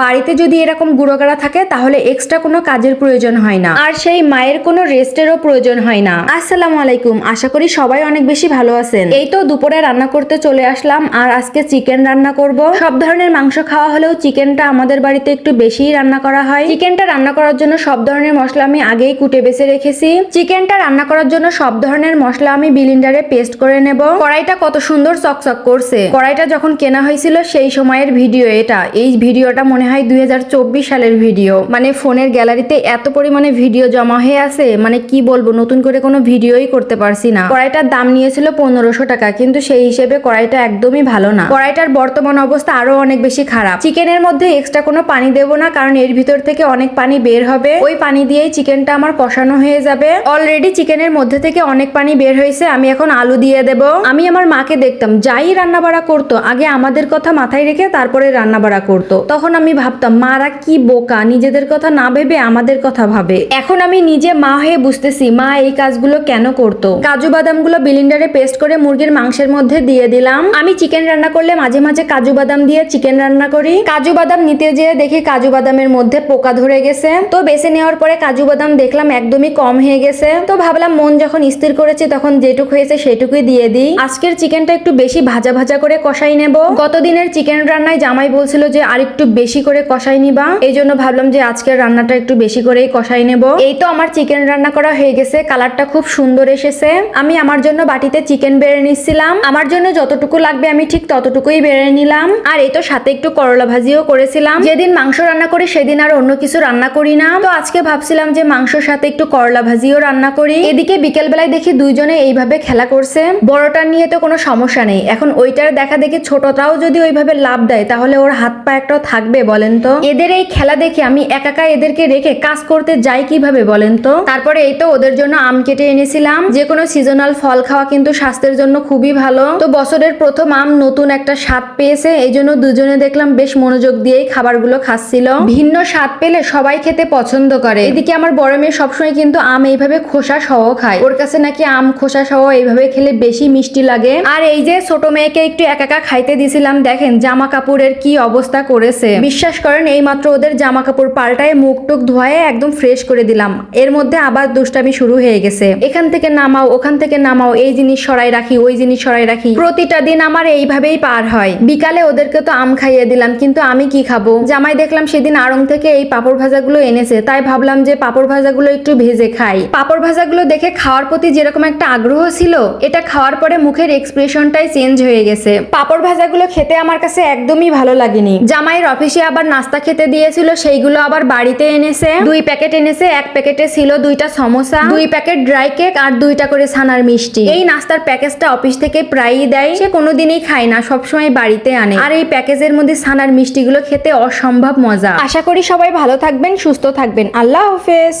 বাড়িতে যদি এরকম গুঁড়োগাড়া থাকে, তাহলে এক্সট্রা কোনো কাজের প্রয়োজন হয় না। আর সেই মায়ের কোনো রেস্টেরও প্রয়োজন হয় না। আসসালামু আলাইকুম। আশা করি সবাই অনেক বেশি ভালো আছেন। এই তো দুপুরে রান্না করতে চলে আসলাম, আর আজকে চিকেন রান্না করব। সব ধরনের মাংস খাওয়া হলেও চিকেনটা আমাদের বাড়িতে একটু বেশিই রান্না করা হয়। চিকেনটা রান্না করার জন্য সব ধরনের মশলা আমি আগেই কুটে বেছে রেখেছি। চিকেনটা রান্না করার জন্য সব ধরনের মশলা আমি বিলিন্ডারে পেস্ট করে নেব। কড়াইটা কত সুন্দর চকচক করছে। কড়াইটা যখন কেনা হয়েছিল সেই সময়ের ভিডিও এটা। এই ভিডিওটা মনে হয় দুই হাজার চব্বিশ সালের ভিডিও। মানে ফোনের গ্যালারিতে এত পরিমাণে ভিডিও জমা হয়ে আছে মানে কি বলব, নতুন করে কোনো ভিডিওই করতে পারছি না। কড়াইটার দাম নিয়েছিল পনেরোশো টাকা, কিন্তু সেই হিসেবে কড়াইটা একদমই ভালো না। কড়াইটার বর্তমান অবস্থা আরও অনেক বেশি খারাপ। চিকেনের মধ্যে এক্সট্রা কোনো পানি দেবো না, কারণ এর ভিতর থেকে অনেক পানি বের হবে। ওই পানি দিয়েই চিকেনটা আমার কষানো হয়ে যাবে। অলরেডি চিকেনের মধ্যে থেকে অনেক পানি বের হয়েছে, আমি এখন আলু দিয়ে দেব। আমি আমার মাকে দেখতাম, যাই রান্না বাড়া করতো, আগে আমাদের কথা মাথায় রেখে তারপরে রান্না বাড়া করতো। তখন আমি ভাবতাম, মারা কি বোকা? নিজেদের কথা না ভেবে আমাদের কথা ভাবে। এখন আমি নিজে মা হয়ে বুঝতেছি, মা এই কাজগুলো কেন করতো। কাজু বাদামগুলো বিলিন্ডারে পেস্ট করে মুরগির মাংসের মধ্যে দিয়ে দিলাম। আমি চিকেন রান্না করলে মাঝে মাঝে কাজু বাদাম দিয়ে চিকেন রান্না করি। কাজু বাদাম নিতে যেয়ে দেখি কাজু বাদামের মধ্যে পোকা ধরে গেছে। তো বেছে নেওয়ার পরে কাজু বাদাম দেখলাম একদমই কম হয়ে গেছে। তো ভাবলাম, মন যখন স্থির করেছে তখন যেটুক হয়েছে সেটুকুই দিয়ে দিই। আজকের চিকেনটা একটু বেশি ভাজা ভাজা করে কষাই নেব। গতদিনের চিকেন রান্নায় জামাই বলছিল যে, আর একটু বেশি করে কষাই নিবা। এই জন্য ভাবলাম যে আজকের রান্নাটা একটু বেশি করেই কষাই নেব। এই তো আমার চিকেন রান্না করা হয়ে গেছে কালারটা খুব সুন্দর এসেছে। আমি আমার জন্য বাটিতে চিকেন বেড়ে নিচ্ছিলাম। আমার জন্য যতটুকু লাগবে আমি ঠিক ততটুকুই বেড়ে নিলাম। আর এই তো সাথে একটু করলা ভাজিও করেছিলাম। যেদিন মাংস রান্না করি, সেদিন আর অন্য কিছু রান্না করি না। তো আজকে ভাবছিলাম যে মাংসর সাথে একটু করলা ভাজিও রান্না করি। এদিকে বিকেল বেলায় দেখি দুইজনে এইভাবে খেলা করছে। বড়টার নিয়ে তো কোনো সমস্যা নেই। এখন ওইটার দেখা দেখি ছোটটাও যদি ওইভাবে লাভ দেয়, তাহলে ওর হাত পা একটাও থাকবে বলেন তো এদের এই খেলা দেখে আমি একাকা এদেরকে রেখে কাজ করতে যাই কীভাবে বলেন তো তারপরে এই তো ওদের জন্য আম কেটে এনেছিলাম। যে কোনো সিজনাল ফল খাওয়া কিন্তু স্বাস্থ্যের জন্য খুবই ভালো। তো বছরের প্রথম আম নতুন একটা স্বাদ পেয়েছে। এই জন্য দুজনে দেখলাম বেশ মনোযোগ দিয়েই খাবারগুলো খাচ্ছিল। ভিন্ন স্বাদ পেলে সবাই খেতে পছন্দ করে। এদিকে আমার বড় মেয়ে সবসময় কিন্তু আম এইভাবে খোসা সহ খায়। ওর কাছে নাকি আম খোসা সহ এইভাবে খেলে বেশি মিষ্টি লাগে। আর এই যে ছোট মেয়েকে একটু একা একা খাইতে দিছিলাম, দেখেন জামা কাপড়ের কি অবস্থা করেছে। বিশ্বাস করেন এই মাত্র ওদের জামা কাপড় পাল্টায় মুখ টুক ধোয়ে একদম ফ্রেশ করে দিলাম। এর মধ্যে আবার দুষ্টামি শুরু হয়ে গেছে। এখান থেকে নামাও, ওখান থেকে নামাও, এই জিনিস সরাই রাখি, ওই জিনিস সরাই রাখি। প্রতিটা দিন আমার এইভাবেই পার হয়। বিকালে ওদেরকে তো আম খাইয়ে দিলাম, কিন্তু আমি কি খাব? জামাই দেখলাম সেদিন আড়ং থেকে এই পাপড় ভাজাগুলো এনেছে, তাই ভাবলাম যে পাপড় ভাজাগুলো একটু ভেজে খাই। পাপড় ভাজাগুলো দেখে খাওয়ার প্রতি যেরকম একটা আগ্রহ ছিল, এটা খাওয়ার পরে মুখের এক্সপ্রেশনটাই চেঞ্জ হয়ে গেছে। পাপড় ভাজাগুলো খেতে আমার কাছে একদমই ভালো লাগেনি। জামাইয়ের অফিসে আবার নাস্তা খেতে দিয়েছিল, সেইগুলো আবার বাড়িতে এনেছে। দুই প্যাকেট এনেছে, এক প্যাকেটে ছিল দুইটা সমোসা, দুই প্যাকেট ড্রাই কেক আর দুইটা করে ছানার মিষ্টি। এই নাস্তার প্যাকেজটা অফিস থেকে প্রায়ই দেয়, সে কোনোদিনই খায় না, সবসময় বাড়িতে আনে। আর এই প্যাকেজের মধ্যে ছানার মিষ্টিগুলো খেতে অসম্ভব মজা। আশা করি সবাই ভালো থাকবেন, সুস্থ থাকবেন। আল্লাহ হাফেজ।